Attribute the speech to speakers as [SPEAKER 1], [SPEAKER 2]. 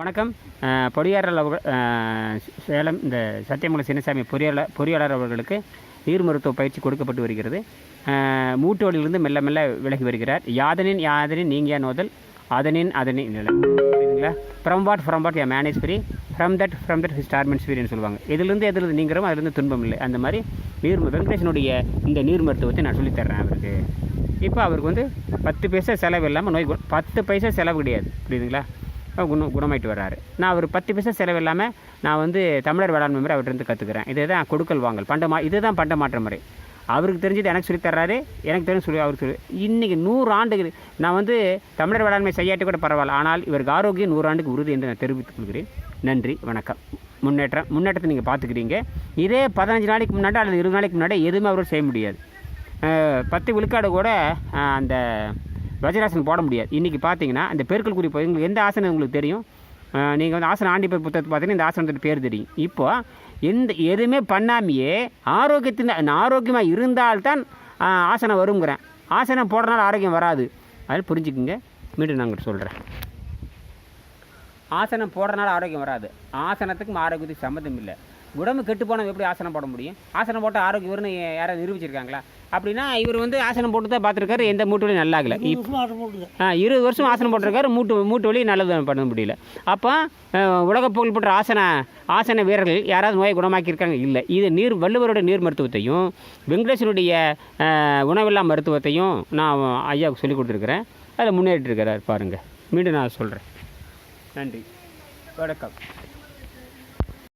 [SPEAKER 1] வணக்கம். பொறியாளர் சேலம் இந்த சத்தியமங்கலம் சின்னசாமி பொறியாளர் பொறியாளர் அவர்களுக்கு நீர் மருத்துவ பயிற்சி கொடுக்கப்பட்டு வருகிறது. மூட்டு வழியிலிருந்து மெல்ல மெல்ல விலகி வருகிறார். யாதனின் யாதனின் நீங்கிய நோதல் அதனின் அதனின் நிலை. From what from what you manage free from that from that ஹிஸ்டார்மெண்ட்ஸ் ஃப்ரீன்னு சொல்லுவாங்க. இதிலிருந்து எதிலிருந்து நீங்கிறோம் அதிலிருந்து துன்பம் இல்லை. அந்த மாதிரி நீர் வெங்கடேஷனுடைய இந்த நீர் மருத்துவத்தை நான் சொல்லித் தர்றேன் அவருக்கு. இப்போ அவருக்கு வந்து பத்து பைசா செலவு இல்லாமல் நோய் பத்து பைசா செலவு கிடையாது. புரியுதுங்களா? குணம் குணமாயிட்டு வர்றாரு. நான் ஒரு பத்து பைசா செலவு இல்லாமல் நான் வந்து தமிழர் வேளாண்மை முறை அவர்கிட்ட கற்றுக்குறேன் இதை தான் கொடுக்கல் வாங்கல் பண்ட மா இதுதான் பண்ட மாற்ற முறை. அவருக்கு தெரிஞ்சது எனக்கு சொல்லி தர்றாரு எனக்கு தெரிஞ்சு சொல்லி அவர் சொல்லி இன்றைக்கி நூறு ஆண்டுகள் நான் வந்து தமிழர் வேளாண்மை செய்யாட்டி கூட பரவாயில்ல ஆனால் இவருக்கு ஆரோக்கியம் நூறு ஆண்டுக்கு உறுதி என்று நான் தெரிவித்துக் கொள்கிறேன். நன்றி வணக்கம். முன்னேற்றம் முன்னேற்றத்தை நீங்கள் பார்த்துக்கிறீங்க. இதே பதினஞ்சு நாளைக்கு முன்னாடி அல்லது இருபது நாளைக்கு முன்னாடி எதுவுமே அவரும் செய்ய முடியாது. பத்து விழுக்காடு கூட அந்த வஜ்ராசனம் போட முடியாது. இன்றைக்கி பார்த்தீங்கன்னா அந்த பெருக்கல் குறிப்பு உங்களுக்கு எந்த ஆசனம் உங்களுக்கு தெரியும்? நீங்கள் வந்து ஆசனம் ஆண்டிப்பர் புத்தகத்தை பார்த்தீங்கன்னா இந்த ஆசனத்தோட பேர் தெரியும். இப்போது எந்த எதுவுமே பண்ணாமையே ஆரோக்கியத்தின் ஆரோக்கியமாக இருந்தால்தான் ஆசனம் வருங்கிறேன் ஆசனம் போடுறதுனால ஆரோக்கியம் வராது. அதில் புரிஞ்சுக்குங்க. மீண்டும் நான் சொல்கிறேன் ஆசனம் போடுறனால ஆரோக்கியம் வராது. ஆசனத்துக்கும் ஆரோக்கியத்துக்கும் சம்மந்தம் இல்லை. உடம்பு கெட்டு போனவங்க எப்படி ஆசனம் போட முடியும்? ஆசனம் போட்டால் ஆரோக்கியம் வரும்னு யாராவது நிரூபிச்சிருக்காங்களா? அப்படின்னா இவர் வந்து ஆசனம் போட்டு தான் பார்த்துருக்காரு எந்த மூட்டு வலியும் நல்லா ஆகல. ஆ இருபது வருஷம் ஆசனம் போட்டிருக்காரு மூட்டு மூட்டு வலி நல்லது பண்ண முடியல. அப்போ உலக புகழ்பெற்ற ஆசன ஆசன வீரர்கள் யாராவது நோயை குணமாக்கியிருக்காங்க? இல்லை. இது நீர் வள்ளுவருடைய நீர் மருத்துவத்தையும் வெங்கடேசனுடைய உணவில்லா மருத்துவத்தையும் நான் ஐயாவுக்கு சொல்லி கொடுத்துருக்குறேன். அதில் முன்னேறிட்டு இருக்கிறார் பாருங்கள் மீண்டும் நான் சொல்கிறேன் நன்றி. வணக்கம்.